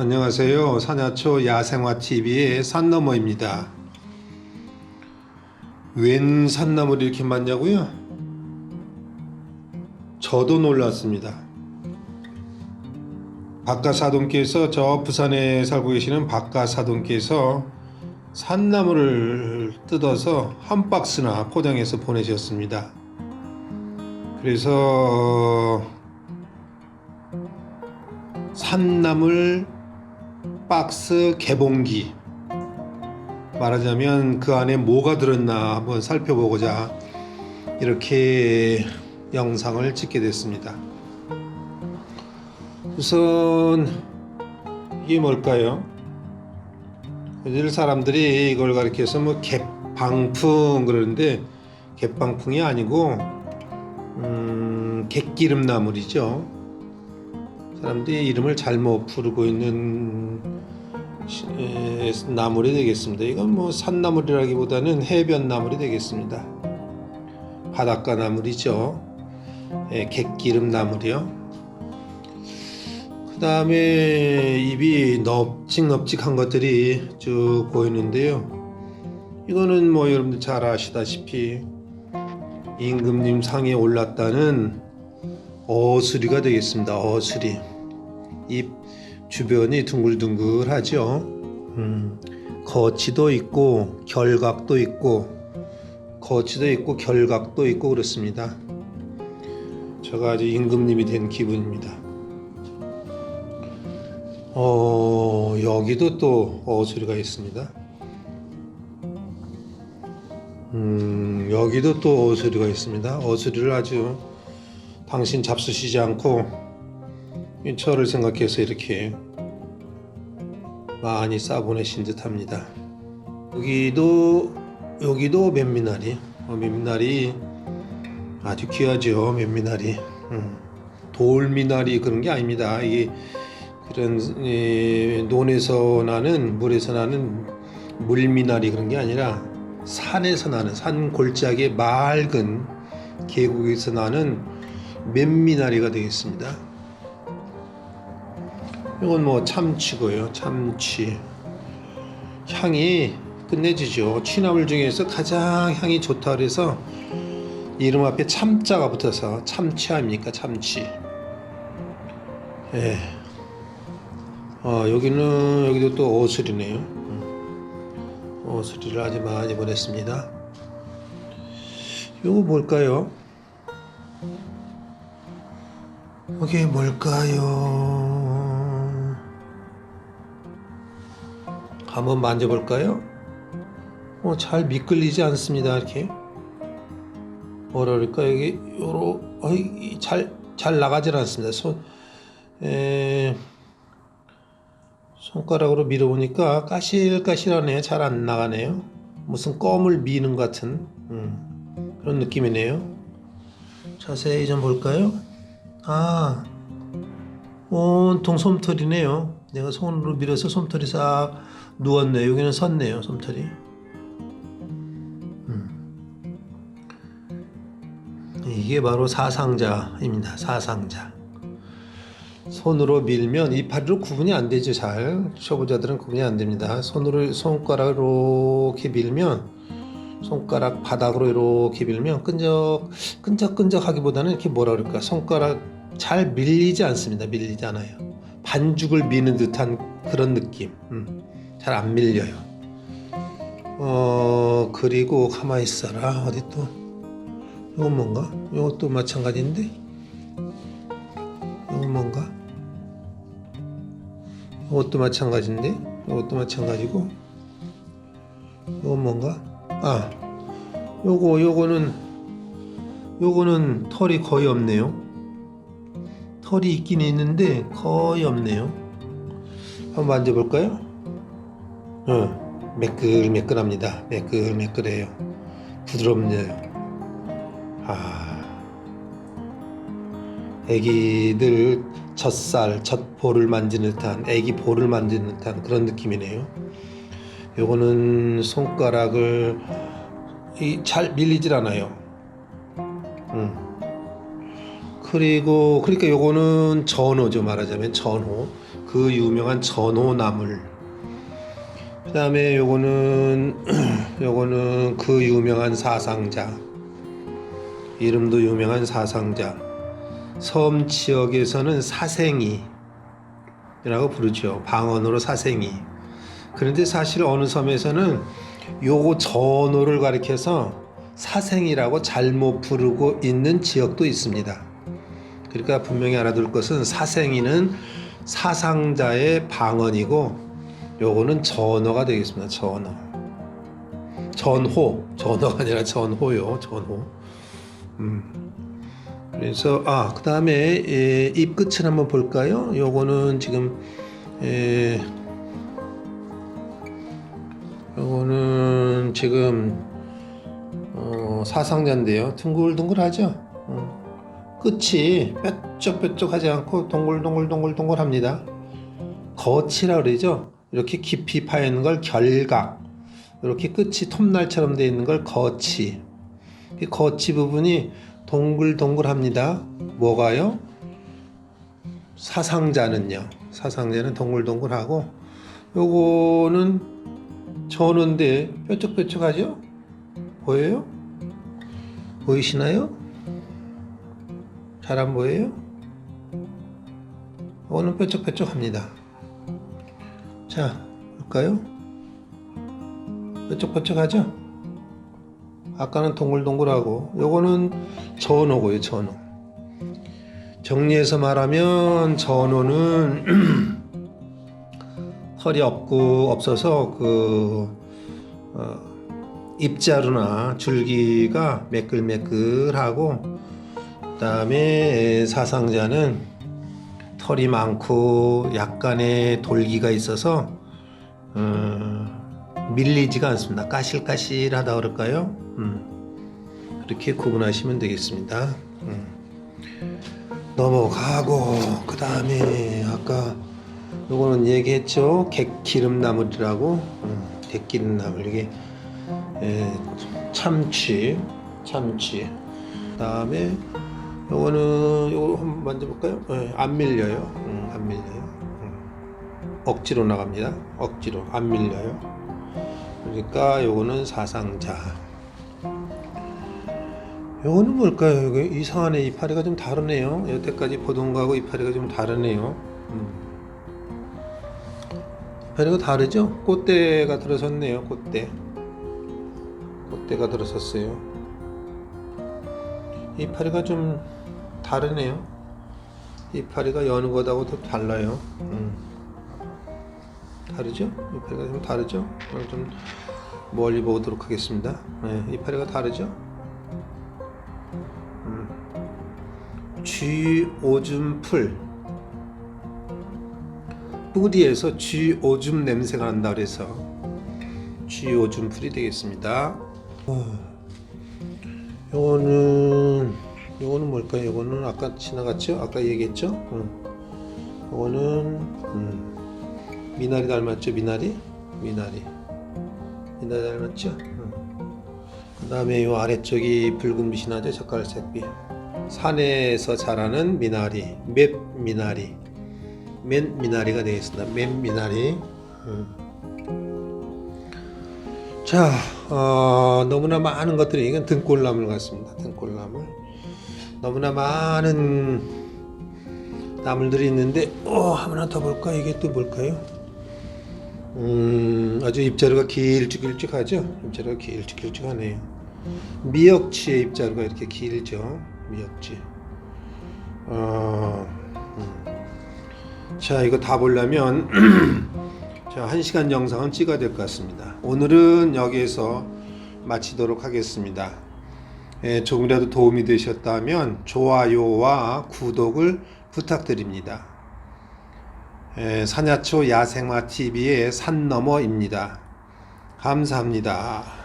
안녕하세요. 사냐초 야생화TV의 산너머입니다. 웬 산나물이 이렇게 많냐고요? 저도 놀랐습니다. 박가사돈께서 저 부산에 살고 계시는 박가사돈께서 산나물을 뜯어서 한 박스나 포장해서 보내셨습니다. 그래서 산나물 박스 개봉기 말하자면 그 안에 뭐가 들었나 한번 살펴보고자 이렇게 영상을 찍게 됐습니다. 우선 이게 뭘까요? 늘 사람들이 이걸 가리켜서 뭐 갯방풍 그러는데 갯방풍이 아니고 음, 갯기름 나물이죠. 사람들이 이름을 잘못 부르고 있는 나물이 되겠습니다. 이건 뭐 산나물이라기보다는 해변 나물이 되겠습니다. 바닷가 나물이죠. 예, 갯기름 나물이요. 그 다음에 입이 넙직넙직한 것들이 쭉 보이는데요. 이거는 뭐 여러분들 잘 아시다시피 임금님 상에 올랐다는 어수리가 되겠습니다. 어수리. 입 주변이 둥글둥글하죠. 음, 거치도 있고 결각도 있고 거치도 있고 결각도 있고 그렇습니다. 제가 아주 임금님이 된 기분입니다. 어, 여기도 또 어수리가 있습니다. 음, 여기도 또 어수리가 있습니다. 어수리를 아주 당신 잡수시지 않고 이 저를 생각해서 이렇게 많이 싸보내신 듯 합니다. 여기도 여기도 맨미나리, 어, 맨미나리 아주 귀하죠. 맨미나리, 음, 돌미나리 그런 게 아닙니다. 이게 그런 이, 논에서 나는 물에서 나는 물미나리 그런 게 아니라 산에서 나는 산 골짜기의 맑은 계곡에서 나는 맨미나리가 되겠습니다. 이건 뭐 참치고요. 참치. 향이 끝내주죠. 취나물 중에서 가장 향이 좋다 그래서 이름 앞에 참자가 붙어서 참치 아닙니까? 참치. 예. 어, 여기는 여기도 또 어술이네요. 음. 어술이를 아주 많이 보냈습니다. 이거 뭘까요? 이게 뭘까요? 한번 만져볼까요? 어, 잘 미끌리지 않습니다. 이렇게 뭐라 그럴까 여기 요로 잘잘 나가질 않습니다. 손 에, 손가락으로 밀어보니까 까실까실하네요. 잘 안 나가네요. 무슨 껌을 미는 것 같은 음, 그런 느낌이네요. 자세히 좀 볼까요? 아, 온통 솜털이네요. 내가 손으로 밀어서 솜털이 싹 누웠네요. 여기는 섰네요, 솜털이. 음. 이게 바로 사상자입니다. 사상자. 손으로 밀면 이파리로 구분이 안 되죠. 잘 초보자들은 구분이 안 됩니다. 손으로 손가락으로 이렇게 밀면 손가락 바닥으로 이렇게 밀면 끈적 끈적끈적하기보다는 이렇게 뭐라 그럴까 손가락 잘 밀리지 않습니다. 밀리지 않아요. 반죽을 미는 듯한 그런 느낌. 음, 잘안 밀려요. 어 그리고 가만히 있어라 어디 또 이건 뭔가? 이것도 마찬가지인데 이건 뭔가? 이것도 마찬가지인데 이것도 마찬가지고 이건 뭔가? 아 요거 요거는 요거는 털이 거의 없네요 털이 있긴 있는데 거의 없네요 한번 만져볼까요? 어, 매끌매끌합니다 매끌매끌해요 부드럽네요 아 애기들 젖살, 젖볼을 만지는 듯한 애기 볼을 만지는 듯한 그런 느낌이네요. 요거는 손가락을 이, 잘 밀리질 않아요. 음. 그리고 그러니까 요거는 전호죠 말하자면 전호. 그 유명한 전호나물. 그 다음에 요거는 요거는 그 유명한 사상자. 이름도 유명한 사상자. 섬 지역에서는 사생이라고 부르죠. 방언으로 사생이. 그런데 사실 어느 섬에서는 요거 전호를 가리켜서 사생이라고 잘못 부르고 있는 지역도 있습니다. 그러니까 분명히 알아둘 것은 사생이는 사상자의 방언이고 요거는 전어가 되겠습니다. 전어. 전호. 전어가 아니라 전호요. 전호. 음. 그래서 아, 그다음에 에, 입 끝을 한번 볼까요? 요거는 지금 에, 요거는 지금 어, 사상자인데요. 둥글둥글하죠. 어. 끝이 뾰족뾰족하지 않고 동글동글동글동글합니다. 거치라 그러죠. 이렇게 깊이 파 있는 걸 결각. 이렇게 끝이 톱날처럼 되어 있는 걸 거치. 이 거치 부분이 동글동글합니다. 뭐가요? 사상자는요. 사상자는 동글동글하고 요거는 전원데 뾰족뾰족하죠? 보여요? 보이시나요? 잘 안 보여요? 요거는 뾰족뾰족합니다. 자, 볼까요? 뾰족뾰족하죠? 아까는 동글동글하고 요거는 전어고요, 전어. 정리해서 말하면 전어는 털이 없고 없어서 그 어, 입자루나 줄기가 매끌매끌하고 그다음에 사상자는 털이 많고 약간의 돌기가 있어서 어, 밀리지가 않습니다. 까실까실하다 그럴까요? 음, 그렇게 구분하시면 되겠습니다. 음. 넘어가고 그 다음에 아까 요거는 얘기했죠. 객기름나물이라고 음, 객기름나물 이게 에, 참치 참치 그 다음에 요거는 요거 한번 만져볼까요? 예, 안 밀려요. 음, 안 밀려요. 음. 억지로 나갑니다. 억지로 안 밀려요. 그러니까 요거는 사상자. 요거는 뭘까요? 이거 이상하네. 이파리가 좀 다르네요. 여태까지 보던 거하고 이파리가 좀 다르네요. 음. 이파리가 다르죠? 꽃대가 들어섰네요. 꽃대. 꽃대가 들어섰어요. 이파리가 좀 다르네요. 이파리가 여는 것하고 도 달라요. 음. 다르죠? 이파리가 좀 다르죠? 좀 멀리 보도록 하겠습니다. 네, 이파리가 다르죠? 음. 쥐오줌 풀 뿌리에서 쥐오줌 냄새가 난다 그래서 쥐오줌 풀이 되겠습니다. 어. 요거는 뭘까요? 요거는 아까 지나갔죠? 아까 얘기했죠? 응. 요거는 음. 미나리 닮았죠? 미나리? 미나리. 미나리 닮았죠? 응. 그다음에 요 아래쪽이 붉은 빛이 나죠? 젓갈색빛. 산에서 자라는 미나리, 맵 미나리, 맨 미나리가 되겠습니다. 맨 미나리. 응. 자, 어, 너무나 많은 것들이 이건 등골나물 같습니다. 등골나물. 너무나 많은 나물들이 있는데, 어, 하나 더 볼까? 이게 또 뭘까요? 음, 아주 입자루가 길쭉길쭉하죠? 입자루가 길쭉길쭉하네요. 미역치의 입자루가 이렇게 길죠? 미역치. 어, 음. 자, 이거 다 보려면 자, 1시간 영상은 찍어야 될 것 같습니다. 오늘은 여기에서 마치도록 하겠습니다. 예, 조금이라도 도움이 되셨다면 좋아요와 구독을 부탁드립니다. 예, 사냐초 야생마 TV의 산 너머입니다. 감사합니다.